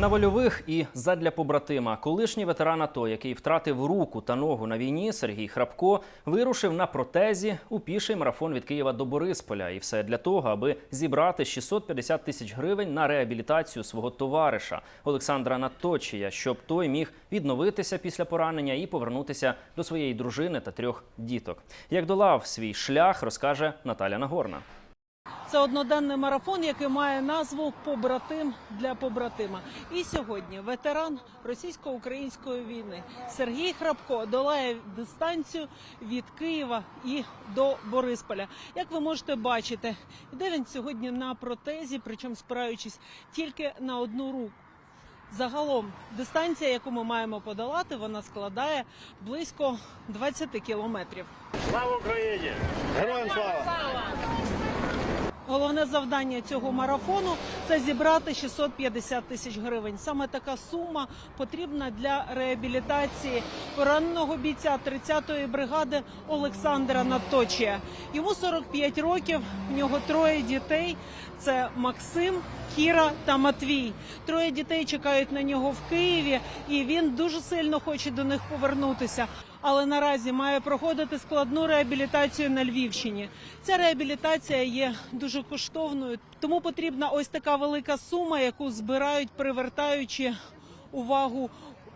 На вольових і задля побратима, колишній ветеран АТО, який втратив руку та ногу на війні, Сергій Храпко вирушив на протезі у піший марафон від Києва до Борисполя. І все для того, аби зібрати 650 тисяч гривень на реабілітацію свого товариша Олександра Наточія, щоб той міг відновитися після поранення і повернутися до своєї дружини та трьох діток. Як долав свій шлях, розкаже Наталя Нагорна. Це одноденний марафон, який має назву Побратим для побратима. І сьогодні ветеран російсько-української війни Сергій Храпко долає дистанцію від Києва і до Борисполя. Як ви можете бачити, йде він сьогодні на протезі, причому спираючись тільки на одну руку. Загалом дистанція, яку ми маємо подолати, вона складає близько 20 кілометрів. Слава Україні! Героям слава! Головне завдання цього марафону це зібрати 650 тисяч гривень. Саме така сума потрібна для реабілітації пораненого бійця 30-ї бригади Олександра Наточія. Йому 45 років. В нього троє дітей. Це Максим, Кіра та Матвій. Троє дітей чекають на нього в Києві, і він дуже сильно хоче до них повернутися. Але наразі має проходити складну реабілітацію на Львівщині. Ця реабілітація є дуже коштовною, тому потрібна ось така велика сума, яку збирають, привертаючи увагу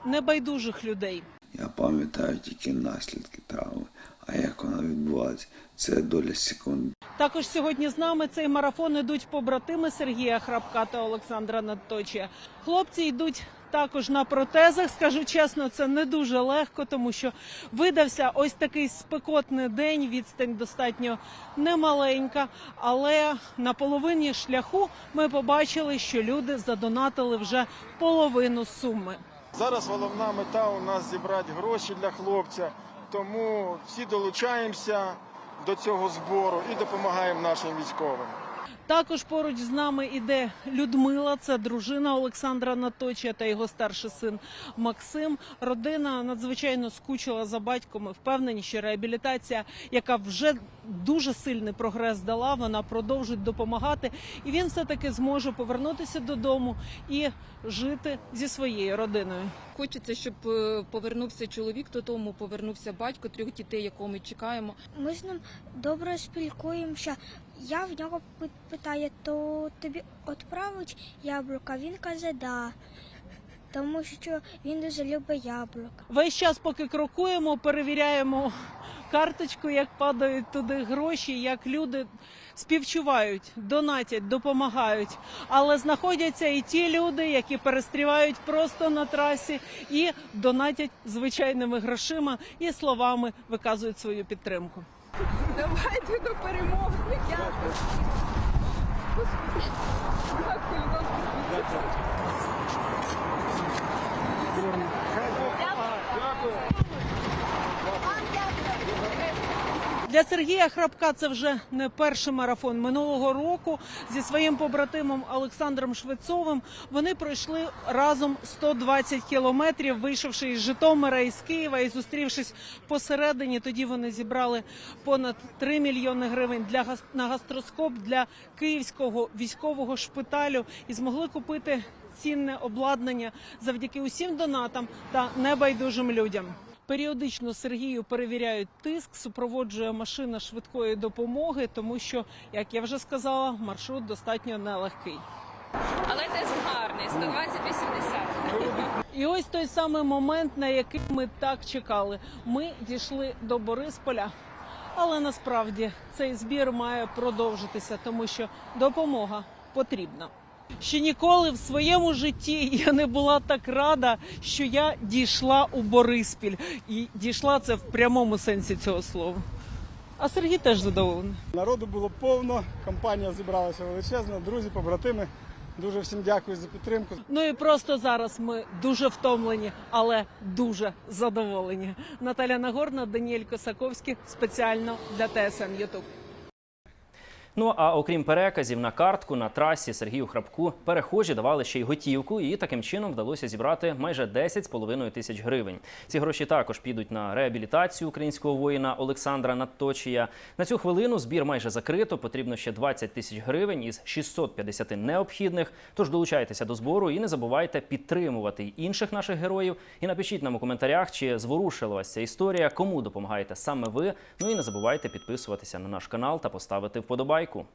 небайдужих людей. Я пам'ятаю тільки наслідки травми, а як вона відбувається, це доля секунд. Також сьогодні з нами цей марафон ідуть побратими Сергія Храпка та Олександра Надточія. Хлопці йдуть також на протезах. Скажу чесно, це не дуже легко, тому що видався ось такий спекотний день. Відстань достатньо немаленька. Але на половині шляху ми побачили, що люди задонатили вже половину суми. Зараз головна мета у нас зібрати гроші для хлопця, тому всі долучаємося до цього збору і допомагаємо нашим військовим. Також поруч з нами іде Людмила, це дружина Олександра Наточія та його старший син Максим. Родина надзвичайно скучила за батьком. і Впевнені, що реабілітація, яка вже дуже сильний прогрес дала, вона продовжить допомагати, і він все таки зможе повернутися додому і жити зі своєю родиною. Хочеться, щоб е, повернувся чоловік додому, повернувся батько трьох дітей, якого ми чекаємо. Ми з ним добре спілкуємося. Я в нього пи- питаю, то тобі відправить яблука? Він каже, да. Тому що він дуже любить яблука. Весь час, поки крокуємо, перевіряємо карточку, як падають туди гроші, як люди співчувають, донатять, допомагають. Але знаходяться і ті люди, які перестрівають просто на трасі і донатять звичайними грошима і словами виказують свою підтримку. Давайте до перемоги. Дякую. Для Сергія Храпка це вже не перший марафон минулого року. Зі своїм побратимом Олександром Швецовим вони пройшли разом 120 кілометрів, вийшовши із Житомира із Києва і зустрівшись посередині. Тоді вони зібрали понад 3 мільйони гривень для на гастроскоп для київського військового шпиталю і змогли купити цінне обладнання завдяки усім донатам та небайдужим людям. Періодично Сергію перевіряють тиск, супроводжує машина швидкої допомоги, тому що, як я вже сказала, маршрут достатньо нелегкий. Але теж гарний, 120-80. І ось той самий момент, на який ми так чекали. Ми дійшли до Борисполя. Але насправді цей збір має продовжитися, тому що допомога потрібна. Ще ніколи в своєму житті я не була так рада, що я дійшла у Бориспіль. І дійшла це в прямому сенсі цього слова. А Сергій теж задоволений. Народу було повно, компанія зібралася величезна, друзі, побратими. Дуже всім дякую за підтримку. Ну і просто зараз ми дуже втомлені, але дуже задоволені. Наталя Нагорна, Даніель Косаковський спеціально для ТСН Ютуб. Ну а окрім переказів на картку на трасі Сергію Храпку перехожі давали ще й готівку, і таким чином вдалося зібрати майже 10,5 тисяч гривень. Ці гроші також підуть на реабілітацію українського воїна Олександра Надточія. На цю хвилину збір майже закрито. Потрібно ще 20 тисяч гривень із 650 необхідних. Тож долучайтеся до збору і не забувайте підтримувати інших наших героїв. І напишіть нам у коментарях, чи зворушила вас ця історія, кому допомагаєте саме ви. Ну і не забувайте підписуватися на наш канал та поставити вподобайку. Michael.